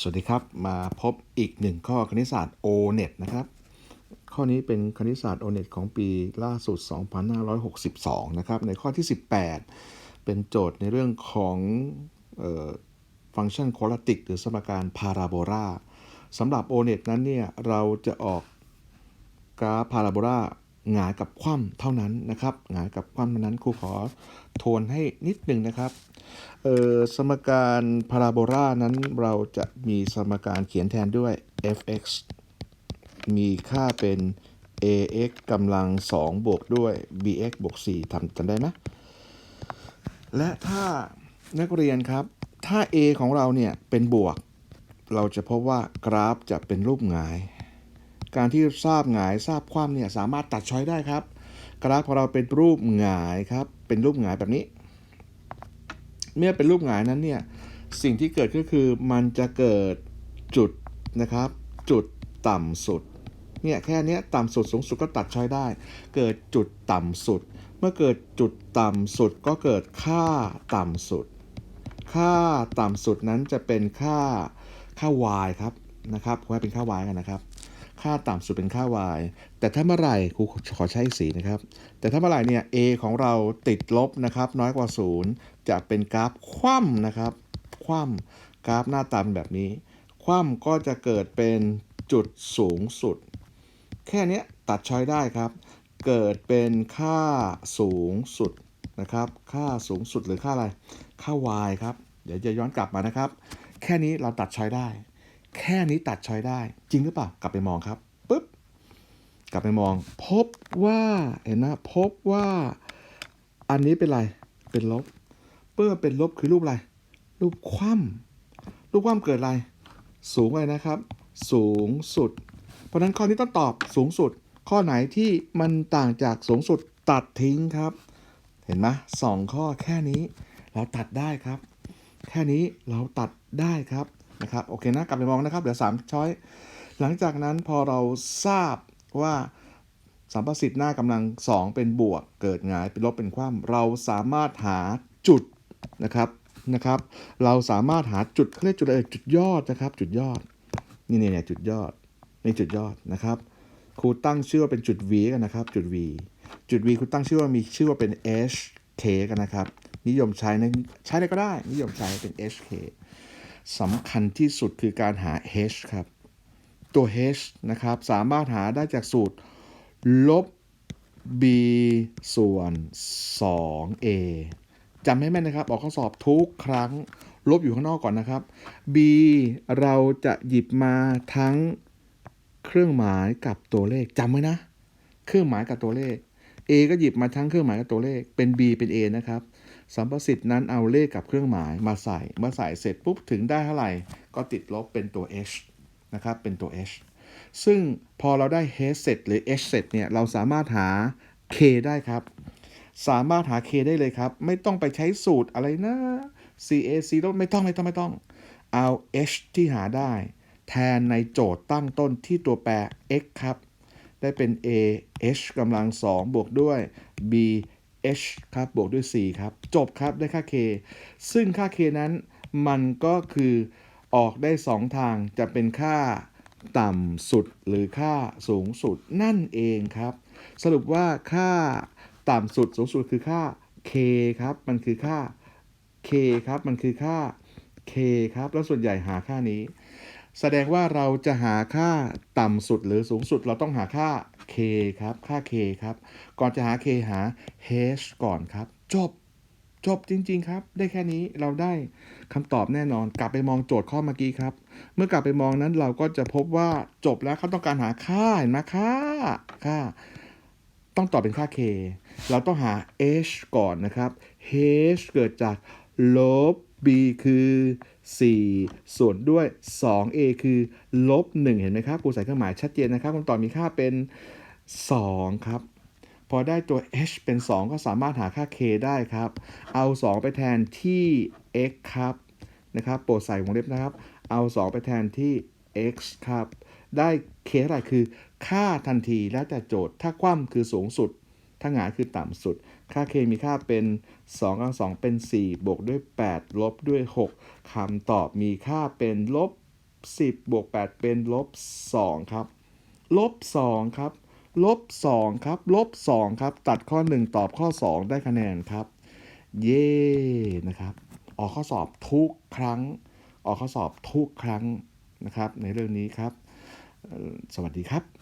สวัสดีครับ มาพบอีกหนึ่งข้อคณิตศาสตร์ O-NET นะครับ ข้อนี้เป็นคณิตศาสตร์ O-NET ของปีล่าสุด 2562 นะครับ ในข้อที่ 18 เป็นโจทย์ในเรื่องของฟังก์ชันโคลติก หรือสมการพาราโบลาสำหรับ O-NET นั้นเนี่ย เราจะออกกราฟพาราโบลา หงายกับคว่ำเท่านั้นนะครับหงายกับคว่ำเท่านั้นครูขอทวนให้นิดหนึ่งนะครับสมการพาราโบลานั้นเราจะมีสมการเขียนแทนด้วย f(x) มีค่าเป็น ax กำลัง 2 บวกด้วย bx บวก4ทำจำได้ไหมและถ้านักเรียนครับ ถ้า a ของเราเนี่ยเป็นบวก เราจะพบว่ากราฟจะเป็นรูปหงาย การที่ทราบหงายทราบคว่ำเนี่ยสามารถตัดช้อยได้ครับ กราฟของเราเป็นรูปหงายครับ เป็นรูปหงายแบบนี้ เมื่อเป็นรูปหงายนั้นเนี่ยสิ่งที่เกิดก็คือมันจะเกิดจุดนะครับ จุดต่ำสุดเนี่ยแค่นี้ต่ำสุดสูงสุดก็ตัดช้อยได้ เกิดจุดต่ำสุด เมื่อเกิดจุดต่ำสุดก็เกิดค่าต่ำสุด ค่าต่ำสุดนั้นจะเป็นค่าค่า y ครับนะครับขอให้เป็นค่า y กันนะครับ ค่าต่ำสุดเป็นค่า y แต่ถ้าเมื่อไหร่ครูขอใช้สีนะครับ แต่ถ้าเมื่อไหร่เนี่ย a ของเราติดลบนะครับ น้อยกว่า 0 จะเป็นกราฟคว่ำนะครับ คว่ำกราฟหน้าตามแบบนี้ คว่ำก็จะเกิดเป็นจุดสูงสุด แค่นี้ตัดช้อยได้ครับ เกิดเป็นค่าสูงสุดนะครับ ค่าสูงสุดหรือค่าอะไร ค่า y ครับ เดี๋ยวจะย้อนกลับมานะครับ แค่นี้เราตัดช้อยได้ แค่นี้ตัดชอยได้ จริงหรือเปล่ากลับไปมองครับปึ๊บกลับไปมอง พบว่าเห็นนะพบว่า อันนี้เป็นอะไรเป็นลบเมื่อเป็นลบคือรูปอะไร รูปคว่ำรูปคว่ำเกิดอะไร สูงเลยนะครับ สูงสุด เพราะนั้นข้อนี้ต้องตอบสูงสุด ข้อไหนที่มันต่างจากสูงสุดตัดทิ้งครับ เห็นไหมสองข้อแค่นี้ เราตัดได้ครับ แค่นี้เราตัดได้ครับ นะครับโอเคนะกลับไปมองนะครับเหลือ3ช้อย หลังจากนั้นพอเราทราบว่าสัมประสิทธิ์หน้ากำลัง 2 เป็นบวก เกิดหงายเป็นลบเป็นคว่ำเราสามารถหาจุดนะครับนะครับ เราสามารถหาจุดเขาเรียกจุดอะไรจุดยอดนะครับ จุดยอดนี่เนี่ยจุดยอดนี่จุดยอดนะครับครูตั้งชื่อว่าเป็นจุด V กันนะครับ จุด V จุด V ครูตั้งชื่อว่ามีชื่อว่าเป็น HK กันนะครับ นิยมใช้ในใช้อะไรก็ได้ นิยมใช้เป็น HK สำคัญที่สุดคือการหา h ครับ ตัว h นะครับ สามารถหาได้จากสูตร ลบ b ส่วน 2a จำให้แม่นนะครับ ออกข้อสอบทุกครั้ง ลบอยู่ข้างนอกก่อนนะครับ b เราจะหยิบมาทั้งเครื่องหมายกับตัวเลขจำไว้นะ เครื่องหมายกับตัวเลข a ก็หยิบมาทั้งเครื่องหมายกับตัวเลข เป็น b เป็น a นะครับ สัมประสิทธิ์นั้นเอาเลขกับเครื่องหมายมาใส่เมื่อใส่เสร็จปุ๊บถึงได้เท่าไหร่ ก็ติดลบเป็นตัว h นะครับเป็นตัว h ซึ่งพอเราได้ h เสร็จหรือ h เสร็จเนี่ยเราสามารถหา k ได้ครับ สามารถหา k ได้เลยครับ ไม่ต้องไปใช้สูตรอะไรนะ cac ต้องไม่ต้องไม่ต้องไม่ต้องเอา h ที่หาได้ แทนในโจทย์ตั้งต้นที่ตัวแปร x ครับ ได้เป็น a h กำลัง 2 บวกด้วย b h ครับบวกด้วย4ครับจบครับได้ค่า k ซึ่งค่า k นั้นมันก็คือออกได้ 2 ทางจะเป็นค่าต่ำสุดหรือค่าสูงสุดนั่นเองครับ สรุปว่าค่าต่ำสุดสูงสุดคือค่า k ครับมันคือค่า k ครับมันคือค่า k ครับแล้วส่วนใหญ่หาค่านี้ แสดงว่าเราจะหาค่าต่ำสุดหรือสูงสุดเราต้องหาค่า k ครับค่า k ครับ ก่อนจะหา k หา h ก่อนครับ จบจบจริง ๆ ครับ ได้แค่นี้เราได้คำตอบแน่นอน กลับไปมองโจทย์ข้อเมื่อกี้ครับ เมื่อกลับไปมองนั้นเราก็จะพบว่าจบแล้วเขาต้องการหาค่าเห็นไหมค่าค่า ต้องตอบเป็นค่า k เราต้องหา h ก่อนนะครับ h เกิดจากลบ b คือ 4 ส่วนด้วย 2a คือลบ1เห็นไหมครับกูใส่เครื่องหมายชัดเจนนะครับคำตอบมีค่าเป็น 2 ครับ พอได้ตัว h เป็น 2 ก็สามารถหาค่า k ได้ครับ เอา 2 ไปแทนที่ x ครับนะครับโปรดใส่วงเล็บนะครับ เอา 2 ไปแทนที่ x ครับ ได้ k เท่าไหร่คือ ค่าทันทีแล้วแต่โจทย์ ถ้าคว่ำคือสูงสุด ถ้าหงายคือต่ำสุด ค่า k มีค่าเป็น2กำลัง2เป็น 4 บวกด้วย 8 ลบด้วย 6คำตอบมีค่าเป็นลบ 10 บวก 8 เป็นลบ 2 ครับ ลบ 2 ครับ ลบ 2 ครับ ลบ 2 ครับ ตัดข้อ 1 ตอบข้อ 2 ได้คะแนนครับ เย่นะครับ ออกข้อสอบทุกครั้ง ออกข้อสอบทุกครั้งนะครับ ในเรื่องนี้ครับ สวัสดีครับ